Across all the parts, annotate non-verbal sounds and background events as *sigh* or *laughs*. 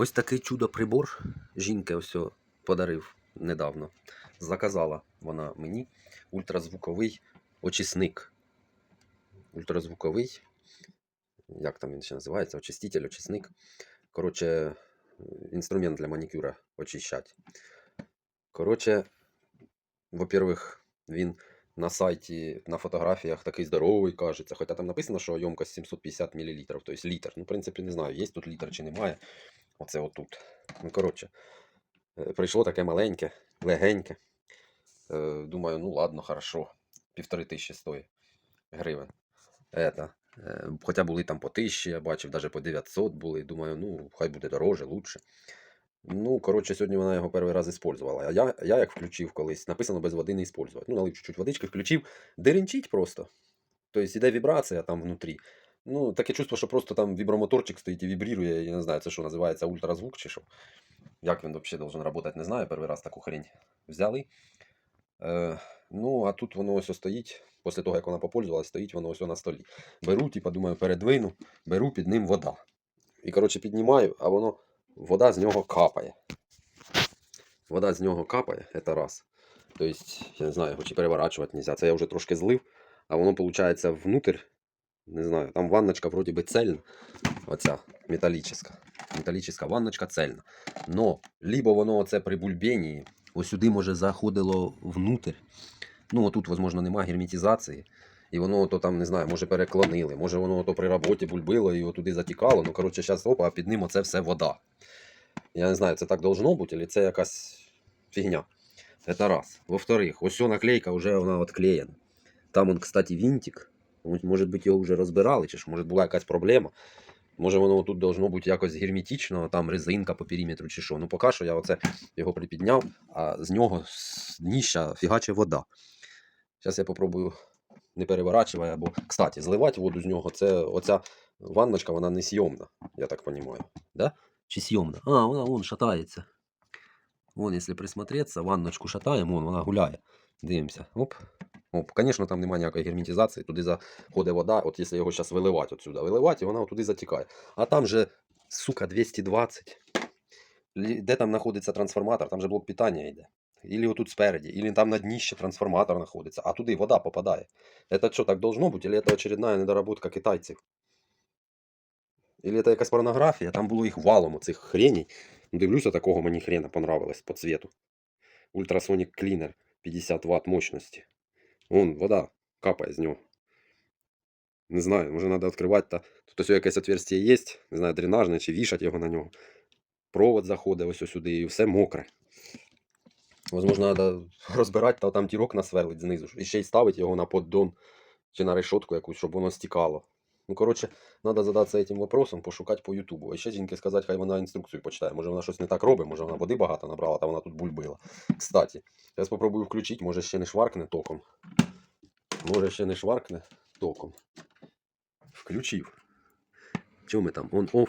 Ось такий чудо-прибор жінка ось подарив недавно. Заказала вона мені ультразвуковий очисник. Ультразвуковий. Як там він ще називається? Очиститель, очисник. Коротше, інструмент для манікюра очищать. Коротше, во-первых, він на сайті, на фотографіях такий здоровий, кажеться. Хоча там написано, що ємкость 750 мл, тобто літр. Ну, в принципі, не знаю, є тут літр чи немає. Оце отут. Ну, коротше, е, прийшло таке маленьке, легеньке. Е, Думаю, ну ладно, хорошо. Півтори тисячі стоїть гривень. Это. е, Хоча були там по тисячі, я бачив, навіть по 900 були. Думаю, ну, хай буде дороже, лучше. Ну, коротше, сьогодні вона його перший раз использувала. А я, я як включив колись, написано без води не использувати. Ну, налив чуть-чуть водички, включив, деренчить просто. Тобто іде вібрація там внутрі. Ну, таке чувство, що просто там вібромоторчик стоїть і вібрірує, я не знаю, це що називається ультразвук чи що. Як він взагалі должен працювати, не знаю. Перший раз таку хрень взяли. Е, ну, а тут воно ось стоїть, після того, як вона попользувалась, стоїть воно ось на столі. Беру, типа, думаю, передвину, беру під ним вода. І, коротше, піднімаю, а воно, вода з нього капає. Вода з нього капає, це раз. Тобто, я не знаю, його чи переворачувати нельзя. Це я вже трошки злив, а воно, виходить, внутрь, не знаю, там ванночка вроді би цельна, оця металічна. Металічна ванночка цельна. Но, либо воно оце при бульбенії, ось сюди, може, заходило внутрь. Ну, отут, можливо, немає герметизації. І воно то там, не знаю, може переклонили, може воно то при роботі бульбило і туди затікало. Ну, коротше, зараз опа, а під ним оце все вода. Я не знаю, це так должно бути, чи це якась фігня. Это раз. Во-вторых, ось ця наклейка вже вона отклеєна. Там он, кстати, винтик. Може бути, його вже розбирали, чи ж може була якась проблема. Може воно тут должно бути якось герметично, там резинка по периметру чи що. Ну поки що я оце його припідняв, а з нього з дніща фігаче вода. Зараз я попробую не переворачувати, або, кстати, зливати воду з нього, це оця ванночка, вона не сйомна, я так розумію. Да? Чи сйомна? А, вона вон шатається. Вон, якщо присмотреться, ванночку шатаємо, вон вона гуляє. Дивимося. Оп. Оп. Звісно, там немає ніякої герметизації, туди заходить вода, от якщо його зараз виливати отсюди, виливати, вона туди затікає. А там же, сука, 220. Де там знаходиться трансформатор, там же блок питання йде. Ілі отут спереді, ілі там на дні ще трансформатор знаходиться, а туди вода попадає. Это що, так должно бути, или це очередна недоработка китайців? Или це якась порнографія, там було їх валом оцих хреней. Ну, Дивлюся, такого мені хрена понравилось по цвету. Ultrasonic Cleaner 50 Вт мощності. Вон, вода капає з нього. Не знаю, треба відкривати. Та... Тут ось якесь отверстие є, не знаю, дренажне чи вішати його на нього. Провод заходить ось ось сюди і все мокре. Возможно, треба *laughs* розбирати, та там тірок насверлить знизу. І ще й ставити його на поддон чи на решетку якусь, щоб воно стікало. Ну, коротше, треба задатися цим вопросом, пошукати по Ютубу. І ще жінки сказати, хай вона інструкцію почитає. Може вона щось не так робить, може вона води багато набрала, та вона тут бульбила. Кстати, зараз спробую включити, може ще не шваркне током. Може ще не шваркне током. Включив. Чого ми там? On off.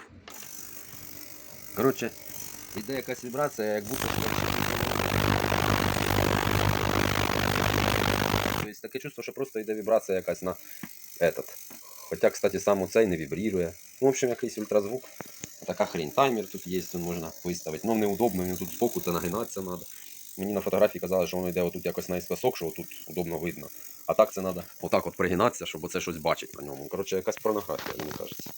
Коротше, іде якась вібрація, як будто. Таке чувство, що просто йде вібрація якась на этот. Хоча, кстати, сам оцей не вібрірує. Ну, в общем, якийсь ультразвук. Така хрень. Таймер тут є, він можна виставити. Ну, неудобно, він тут збоку це нагинатися треба. Мені на фотографії казали, що воно йде отут якось наїскосок, що отут удобно видно. А так це треба отак от пригинатися, щоб оце щось бачити на ньому. Коротше, якась порнографія, мені кажеться.